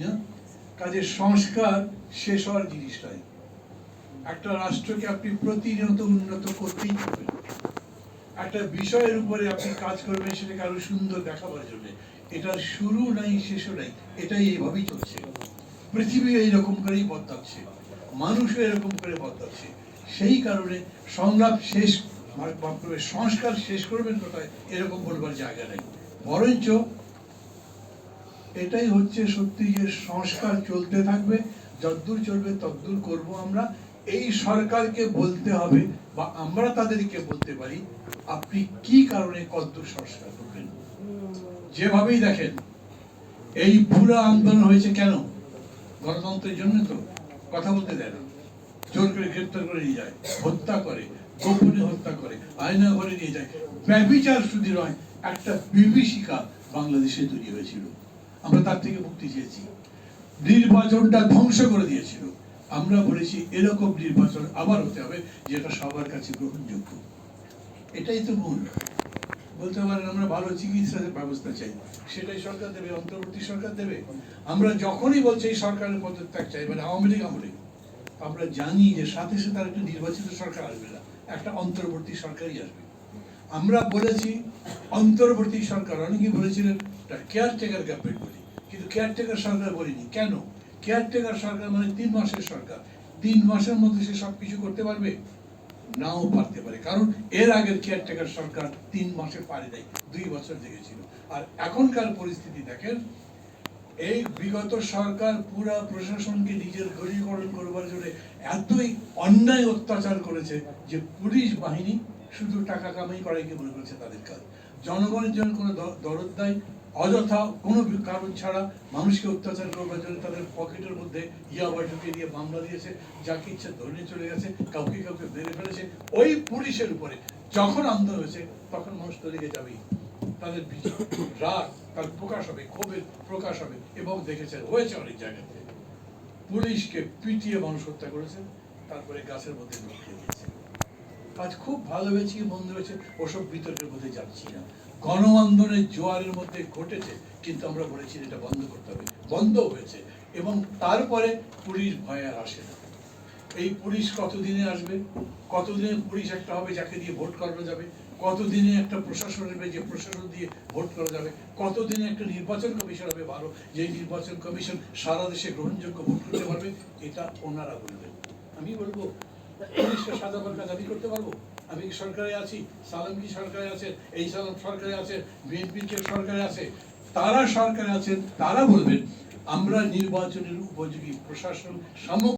না? কাজে সংস্কার শেষ হওয়ার জিনিস নয়। একটা রাষ্ট্রকে আপনি প্রতিনিয়ত উন্নত করতেই করবেন একটা বিষয়ের উপরে আপনি কাজ করবেন, সেটাকে আরও সুন্দর দেখাবার জন্য। এটার শুরু নাই, শেষও নাই। এটাই এইভাবেই চলছে। পৃথিবী এইরকম করেই বদলাচ্ছে। মানুষও এরকম করে বদলাচ্ছে। সেই কারণে সংলাপ শেষ সংস্কার শেষ করবেন কোথায়? এরকম বলবার জায়গা নেই। বরঞ্চ এটাই হচ্ছে সত্যি যে সংস্কার চলতে থাকবে যদ্দূর চলবে তদ্দূর করব আমরা। এই সরকারকে বলতে হবে, বা আমরা তাদেরকে বলতে পারি, আপনি কি কারণে কদ্দূর সংস্কার করবেন? যেভাবেই দেখেন, এই পুরো আন্দোলন হয়েছে কেন? গণতন্ত্রের জন্য তো, কথা বলতে দেয় না। জোর করে গ্রেপ্তার করে নিয়ে যায়, হত্যা করে, গোপনে হত্যা করে আয়না ঘরে নিয়ে যায়। ব্যবিচার শুধু নয়, একটা বিভীষিকা বাংলাদেশে তৈরি হয়েছিল। আমরা তার থেকে মুক্তি চেয়েছি। নির্বাচনটা ধ্বংস করে দিয়েছিল। আমরা বলেছি, এরকম নির্বাচন আবার হতে হবে, যেটা সবার কাছে গ্রহণযোগ্য। এটাই তো মূল। বলতে পারেন, আমরা ভালো চিকিৎসার ব্যবস্থা চাই। সেটাই সরকার দেবে, অন্তর্বর্তী সরকার দেবে। আমরা যখনই বলছি, এই সরকারের পদত্যাগ চাই মানে আওয়ামী লীগ আমলে, আমরা জানি যে সাথে সাথে আর একটা নির্বাচিত সরকার আসবে না। একটা অন্তর্বর্তী সরকারই আসবে। আমরা বলেছি, অন্তর্বর্তী সরকার অনেকে বলেছিলেন কেয়ারটেকার গভর্নমেন্ট বলি কিন্তু কেয়ারটেকার সরকার বলিনি। কেন? কেয়ারটেকার সরকার মানে তিন মাসের সরকার। তিন মাসের মধ্যে সে সব কিছু করতে পারবে? নাও পারতে পারে। কারণ এর আগের কেয়ারটেকার সরকার তিন মাসে পারে নাই দুই বছর লেগেছিল আর এখনকার পরিস্থিতি দেখেন, এই বিগত সরকার পুরা প্রশাসনকে নিজের ঘনীকরণ করবার জন্য এতই অন্যায় অত্যাচার করেছে যে পুলিশ বাহিনী শুধু টাকা কামাই করাইকে মনে করেছে তাদের কাজ? জনগণের জন্য কোনো দরদ দেয় অযথা কোনো কারণ ছাড়া মানুষকে অত্যাচার করবার জন্য তাদের পকেটের মধ্যে ইয়াবা ঢুকিয়ে দিয়ে মামলা দিয়েছে, যাকে ইচ্ছা ধরে চলে গেছে, কাউকে কাউকে মেরে ফেলেছে, ওই পুলিশের উপরে যখন আন্দোলন হয়েছে, তখন মানুষ তো লেগে যাবেই। তাদের রাগ, তার প্রকাশ হবে, ক্ষোভের প্রকাশ হবে, এবং দেখেছেন হয়েছে অনেক জায়গাতে। পুলিশকে পিটিয়ে মানুষ হত্যা করেছে, তারপরে গাছের মধ্যে ঢুকিয়ে দিয়েছে। আজ খুব ভালো হয়েছে মন্দ হয়েছে, ওসব বিতর্কের মধ্যে যাচ্ছি না। গণ আন্দোলনের জোয়ারের মধ্যে ঘটেছে, কিন্তু আমরা বলেছি এটা বন্ধ করতে হবে। বন্ধ হয়েছে, এবং তারপরে পুলিশ ভয় আর আসে না। এই পুলিশ কতদিনে আসবে? কতদিনে পুলিশ একটা হবে যাকে দিয়ে ভোট করানো যাবে? কতদিনে একটা প্রশাসন হবে যে প্রশাসন দিয়ে ভোট করা যাবে? কতদিনে একটা নির্বাচন কমিশন হবে ভালো, যে নির্বাচন কমিশন সারা দেশে গ্রহণযোগ্য ভোট করতে পারবে? এটা ওনারা বলবেন। আমি বলব বার্কা দাবি করতে পারব? আমি কি সরকারে আছি? সালাম সরকারে আছে এই সালাম সরকারে আছে বিএনপি কে সরকারে আছে? তারা সরকারে আছেন, তারা বলবেন, আমরা নির্বাচনের উপযোগী প্রশাসন সামগ্রিক